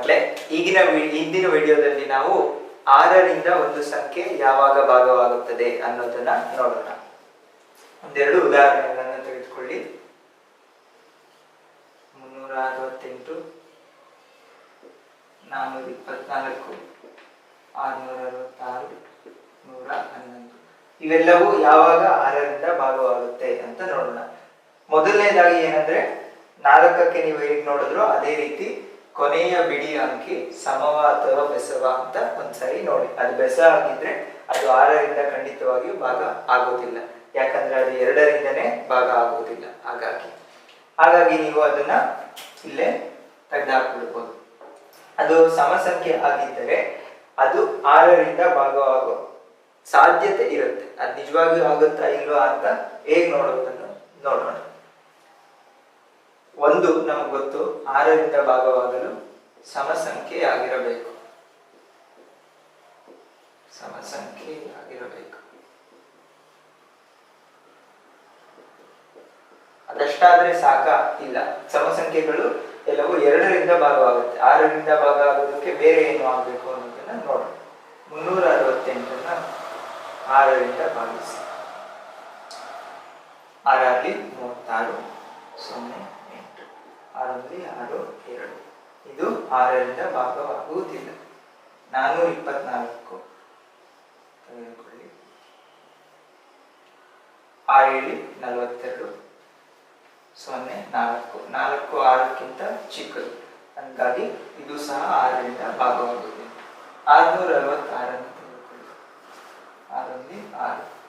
ಮಕ್ಕಳೇ ಈಗಿನ ಹಿಂದಿನ ವಿಡಿಯೋದಲ್ಲಿ ನಾವು ಆರರಿಂದ ಒಂದು ಸಂಖ್ಯೆ ಯಾವಾಗ ಭಾಗವಾಗುತ್ತದೆ ಅನ್ನೋದನ್ನ ನೋಡೋಣ. ಒಂದೆರಡು ಉದಾಹರಣೆಗಳನ್ನು ತೆಗೆದುಕೊಳ್ಳಿ. ಮುನ್ನೂರ ಅರವತ್ತೆಂಟು ನಾನ್ನೂರ ಇಪ್ಪತ್ನಾಲ್ಕು, ಆರುನೂರ ಅರವತ್ತಾರು, ನೂರ ಹನ್ನೊಂದು. ಇವೆಲ್ಲವೂ ಯಾವಾಗ ಆರರಿಂದ ಭಾಗವಾಗುತ್ತೆ ಅಂತ ನೋಡೋಣ. ಮೊದಲನೇದಾಗಿ ಏನಂದ್ರೆ ನಾಲ್ಕಕ್ಕೆ ನೀವು ಹೇಗೆ ನೋಡಿದ್ರು ಅದೇ ರೀತಿ ಕೊನೆಯ ಬಿಡಿ ಅಂಕಿ ಸಮವ ಅಥವಾ ಬೆಸವ ಅಂತ ಒಂದ್ಸರಿ ನೋಡಿ. ಅದು ಬೆಸ ಆಗಿದ್ರೆ ಅದು ಆರರಿಂದ ಖಂಡಿತವಾಗಿಯೂ ಭಾಗ ಆಗೋದಿಲ್ಲ. ಯಾಕಂದ್ರೆ ಅದು ಎರಡರಿಂದನೇ ಭಾಗ ಆಗೋದಿಲ್ಲ. ಹಾಗಾಗಿ ಹಾಗಾಗಿ ನೀವು ಅದನ್ನ ಇಲ್ಲೇ ತೆಗೆದಾಕ್ಬಿಡ್ಬೋದು. ಅದು ಸಮಸಂಖ್ಯೆ ಆಗಿದ್ದರೆ ಅದು ಆರರಿಂದ ಭಾಗವಾಗೋ ಸಾಧ್ಯತೆ ಇರುತ್ತೆ. ಅದು ನಿಜವಾಗಿಯೂ ಆಗುತ್ತಾ ಇಲ್ವಾ ಅಂತ ಹೇಗೆ ನೋಡೋದನ್ನು ನೋಡೋಣ. ಒಂದು ನಮಗೆ ಗೊತ್ತು, ಆರರಿಂದ ಭಾಗವಾಗಲು ಸಮಸಂಖ್ಯೆ ಆಗಿರಬೇಕು ಸಮಸಂಖ್ಯೆ ಆಗಿರಬೇಕು ಅದಷ್ಟಾದ್ರೆ ಸಾಕ ಇಲ್ಲ. ಸಮಸಂಖ್ಯೆಗಳು ಎಲ್ಲವೂ ಎರಡರಿಂದ ಭಾಗವಾಗುತ್ತೆ. ಆರರಿಂದ ಭಾಗ ಆಗೋದಕ್ಕೆ ಬೇರೆ ಏನು ಆಗಬೇಕು ಅನ್ನೋದನ್ನ ನೋಡೋಣ. ಮುನ್ನೂರ ಅರವತ್ತೆಂಟನ್ನ ಆರರಿಂದ ಭಾಗಿಸಿ. ಆರಲ್ಲಿ ಮೂವತ್ತಾರು, ಸೊನ್ನೆ ಆರಲ್ಲಿ ಆರು ಎರಡು ಇದು ಆರರಿಂದ ಭಾಗವಾಗುವುದಿಲ್ಲ. ನಾನ್ನೂರ ಇಪ್ಪತ್ನಾಲ್ಕು ತೆಗೆದುಕೊಳ್ಳಿ. ಆರೇಳಿ, ನಲವತ್ತೆರಡು, ಸೊನ್ನೆ, ನಾಲ್ಕು. ನಾಲ್ಕು ಆರಕ್ಕಿಂತ ಚಿಕ್ಕದು. ಹಂಗಾಗಿ ಇದು ಸಹ ಆರರಿಂದ ಭಾಗವಾಗುವುದಿಲ್ಲ. ಆರುನೂರ ಅರವತ್ತಾರನ್ನು ತೆಗೆದುಕೊಳ್ಳಿ. ಆರಲ್ಲಿ ಆರು.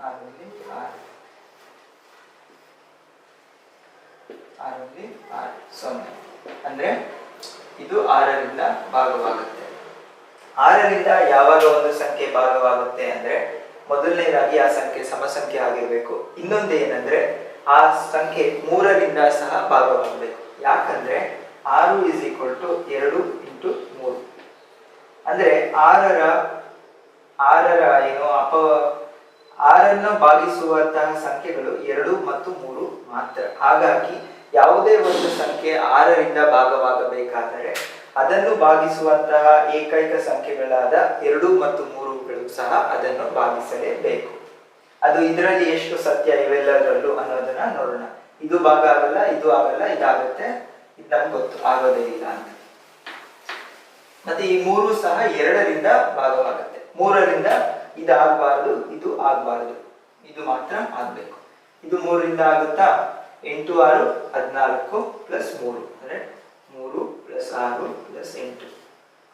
ಆರಲ್ಲಿ ಆರು. ಆರಲ್ಲಿ ಆರ್. ಸೊನ್ನೆ. ಅಂದ್ರೆ ಇದು ಆರರಿಂದ ಭಾಗವಾಗುತ್ತೆ. ಆರರಿಂದ ಯಾವಾಗ ಒಂದು ಸಂಖ್ಯೆ ಭಾಗವಾಗುತ್ತೆ ಅಂದ್ರೆ ಮೊದಲನೇದಾಗಿ ಆ ಸಂಖ್ಯೆ ಸಮಸಂಖ್ಯೆ ಆಗಿರ್ಬೇಕು. ಇನ್ನೊಂದು ಏನಂದ್ರೆ ಆ ಸಂಖ್ಯೆ ಮೂರರಿಂದ ಸಹ ಭಾಗವಾಗಬೇಕು. ಯಾಕಂದ್ರೆ ಆರು ಇಸ್ ಈಕ್ವಲ್ ಟು ಎರಡು ಇಂಟು ಮೂರು. ಅಂದ್ರೆ ಆರರ ಆರರ ಏನು ಅಪ, ಆರನ್ನು ಭಾಗಿಸುವಂತಹ ಸಂಖ್ಯೆಗಳು ಎರಡು ಮತ್ತು ಮೂರು ಮಾತ್ರ. ಹಾಗಾಗಿ ಯಾವುದೇ ಒಂದು ಸಂಖ್ಯೆ ಆರರಿಂದ ಭಾಗವಾಗಬೇಕಾದರೆ ಅದನ್ನು ಭಾಗಿಸುವಂತಹ ಏಕೈಕ ಸಂಖ್ಯೆಗಳಾದ ಎರಡು ಮತ್ತು ಮೂರುಗಳು ಸಹ ಅದನ್ನು ಭಾಗಿಸಲೇಬೇಕು. ಅದು ಇದರಲ್ಲಿ ಎಷ್ಟು ಸತ್ಯ ಇವೆಲ್ಲದರಲ್ಲೂ ಅನ್ನೋದನ್ನ ನೋಡೋಣ. ಇದು ಭಾಗ ಆಗಲ್ಲ, ಇದು ಆಗಲ್ಲ, ಇದಾಗುತ್ತೆ, ಇದು ನಮ್ಗೆ ಗೊತ್ತು, ಆಗೋದೇ ಇಲ್ಲ ಅಂತ. ಮತ್ತೆ ಈ ಮೂರು ಸಹ ಎರಡರಿಂದ ಭಾಗವಾಗುತ್ತೆ. ಮೂರರಿಂದ ಇದು ಆಗ್ಬಾರ್ದು ಇದು ಆಗ್ಬಾರ್ದು. ಇದು ಮಾತ್ರ ಆಗ್ಬೇಕು. ಇದು ಮೂರರಿಂದ ಆಗುತ್ತಾ? ಎಂಟು ಆರು ಹದಿನಾಲ್ಕು ಪ್ಲಸ್ ಮೂರು, ಅಂದ್ರೆ ಮೂರು ಪ್ಲಸ್ ಆರು ಪ್ಲಸ್ ಎಂಟು.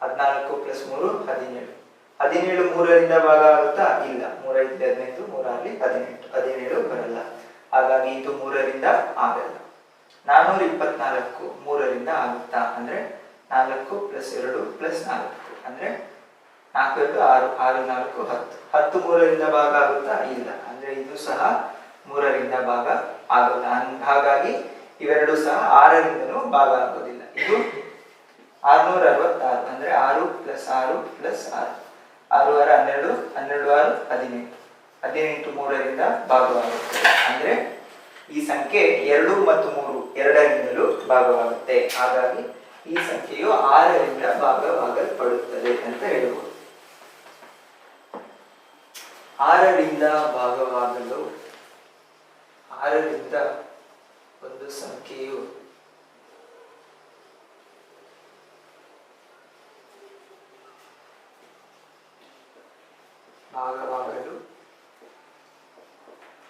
ಹದಿನಾಲ್ಕು ಪ್ಲಸ್ ಮೂರು ಹದಿನೇಳು. ಹದಿನೇಳು ಮೂರರಿಂದ ಭಾಗ ಆಗುತ್ತಾ? ಇಲ್ಲ. ಮೂರೈದು ಹದಿನೈದು ಮೂರಲ್ಲಿ ಹದಿನೆಂಟು. ಹದಿನೇಳು ಬರಲ್ಲ. ಹಾಗಾಗಿ ಇದು ಮೂರರಿಂದ ಆಗಲ್ಲ. ನಾನ್ನೂರ ಇಪ್ಪತ್ನಾಲ್ಕು ಮೂರರಿಂದ ಆಗುತ್ತಾ? ಅಂದ್ರೆ ನಾಲ್ಕು ಪ್ಲಸ್ ಎರಡು ಪ್ಲಸ್ ನಾಲ್ಕು. ಅಂದ್ರೆ ನಾಲ್ಕು ಎರಡು ಆರು ಆರು ನಾಲ್ಕು ಹತ್ತು. ಹತ್ತು ಮೂರರಿಂದ ಭಾಗ ಆಗುತ್ತಾ? ಇಲ್ಲ. ಅಂದ್ರೆ ಇದು ಸಹ ಮೂರರಿಂದ ಭಾಗ ಆಗಲ್ಲ. ಹಾಗಾಗಿ ಇವೆರಡು ಸಹ ಆರರಿಂದನೂ ಭಾಗ ಆಗೋದಿಲ್ಲ. ಇದು ಆರ್ನೂರ ಅರವತ್ತಾರು ಅಂದ್ರೆ ಆರು ಪ್ಲಸ್ ಆರು ಪ್ಲಸ್ ಆರು. ಆರು ಆರು ಹನ್ನೆರಡು ಹನ್ನೆರಡು ಆರು ಹದಿನೆಂಟು. ಹದಿನೆಂಟು ಮೂರರಿಂದ ಭಾಗವಾಗುತ್ತೆ. ಅಂದ್ರೆ ಈ ಸಂಖ್ಯೆ ಎರಡು ಮತ್ತು ಮೂರು ಎರಡರಿಂದಲೂ ಭಾಗವಾಗುತ್ತೆ. ಹಾಗಾಗಿ ಈ ಸಂಖ್ಯೆಯು ಆರರಿಂದ ಭಾಗವಾಗಲ್ಪಡುತ್ತದೆ ಅಂತ ಹೇಳಬಹುದು ಆರರಿಂದ ಭಾಗವಾಗಲು ಆರರಿಂದ ಒಂದು ಸಂಖ್ಯೆಯು ಭಾಗವಾಗಲು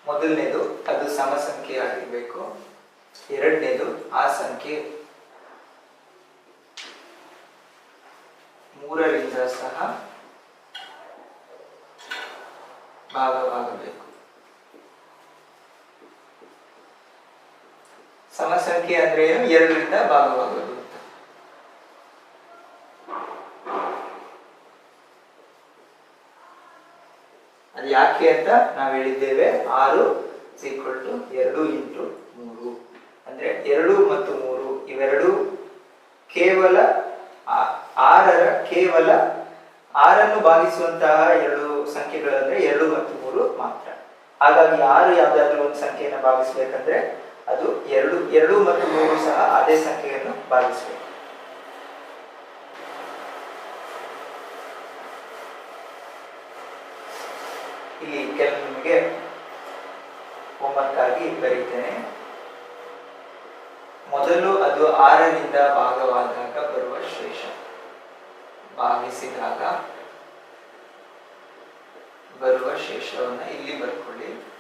ಮೊದಲನೇದು ಅದು ಸಮ ಸಂಖ್ಯೆ ಆಗಿರಬೇಕು ಎರಡನೇದು ಆ ಸಂಖ್ಯೆ. ಮೂರರಿಂದ ಸಹ ಭಾಗವಾಗಬೇಕು. ಸಮಸಂಖ್ಯೆ ಅಂದ್ರೆ ಏನು? ಎರಡರಿಂದ ಭಾಗವಾಗೋದು ಅದು ಯಾಕೆ ಅಂತ ನಾವು ಹೇಳಿದ್ದೇವೆ. ಆರು ಈಕ್ವಲ್ ಟು ಎರಡು ಇಂಟು ಮೂರು. ಅಂದ್ರೆ ಎರಡು ಮತ್ತು ಮೂರು ಇವೆರಡು ಕೇವಲ ಆರರ ಕೇವಲ ಆರನ್ನು ಭಾಗಿಸುವಂತಹ ಎರಡು ಸಂಖ್ಯೆಗಳು ಅಂದ್ರೆ ಎರಡು ಮತ್ತು ಮೂರು ಮಾತ್ರ. ಹಾಗಾಗಿ ಆರು ಯಾವ್ದಾದ್ರು ಒಂದು ಸಂಖ್ಯೆಯನ್ನು ಭಾಗಿಸ್ಬೇಕಂದ್ರೆ ಅದು ಎರಡು ಎರಡು ಮತ್ತು ಮೂರು ಸಹ ಅದೇ ಸಂಖ್ಯೆಯನ್ನು ಭಾಗಿಸಬೇಕು. ಇಲ್ಲಿ ಕೆಲ ನಿಮಗೆ ಒಂಬತ್ತಾಗಿ ಬರೀತೇನೆ. ಮೊದಲು ಅದು ಆರರಿಂದ ಭಾಗವಾದಾಗ ಬರುವ ಶೇಷ. ಭಾಗಿಸಿದಾಗ ಬರುವ ಶೇಷವನ್ನು ಇಲ್ಲಿ ಬರ್ಕೊಳ್ಳಿ.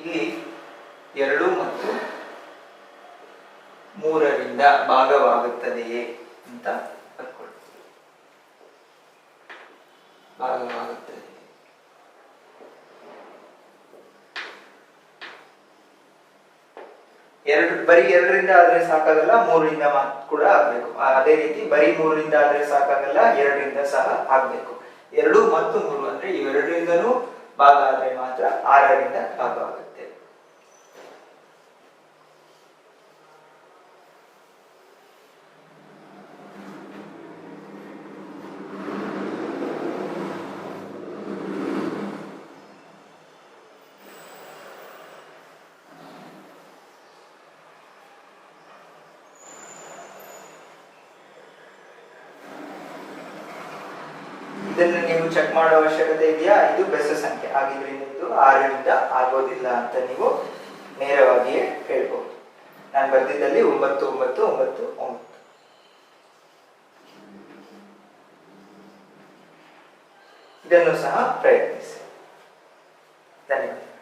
ಇಲ್ಲಿ ಎರಡು ಮತ್ತು ಮೂರರಿಂದ ಭಾಗವಾಗುತ್ತದೆಯೇ ಅಂತ ಭಾಗವಾಗುತ್ತದೆ ಎರಡು, ಬರೀ ಎರಡರಿಂದ ಆದ್ರೆ ಸಾಕಾಗಲ್ಲ, ಮೂರರಿಂದ ಕೂಡ ಆಗ್ಬೇಕು. ಅದೇ ರೀತಿ ಬರೀ ಮೂರರಿಂದ ಆದ್ರೆ ಸಾಕಾಗಲ್ಲ, ಎರಡರಿಂದ ಸಹ ಆಗ್ಬೇಕು. ಎರಡು ಮತ್ತು ಮೂರು ಅಂದ್ರೆ ಇವೆರಡರಿಂದನೂ ಭಾಗ ಆದ್ರೆ ಮಾತ್ರ ಆರರಿಂದ ಭಾಗವಾಗುತ್ತೆ. ಇದನ್ನು ನೀವು ಚೆಕ್ ಮಾಡೋ ಅವಶ್ಯಕತೆ ಇದೆಯಾ? ಇದು ಬೆಸ ಸಂಖ್ಯೆ. ಆಗಿದ್ರೆ ಇದು ಆರರಿಂದ ಆಗೋದಿಲ್ಲ ಅಂತ ನೀವು ನೇರವಾಗಿಯೇ ಹೇಳ್ಬೋದು. ನಾನು ಬರ್ದಿದ್ದಲ್ಲಿ ಒಂಬತ್ತು ಒಂಬತ್ತು ಒಂಬತ್ತು ಒಂಬತ್ತು. ಇದನ್ನು ಸಹ ಪ್ರಯತ್ನಿಸಿ. ಧನ್ಯವಾದ.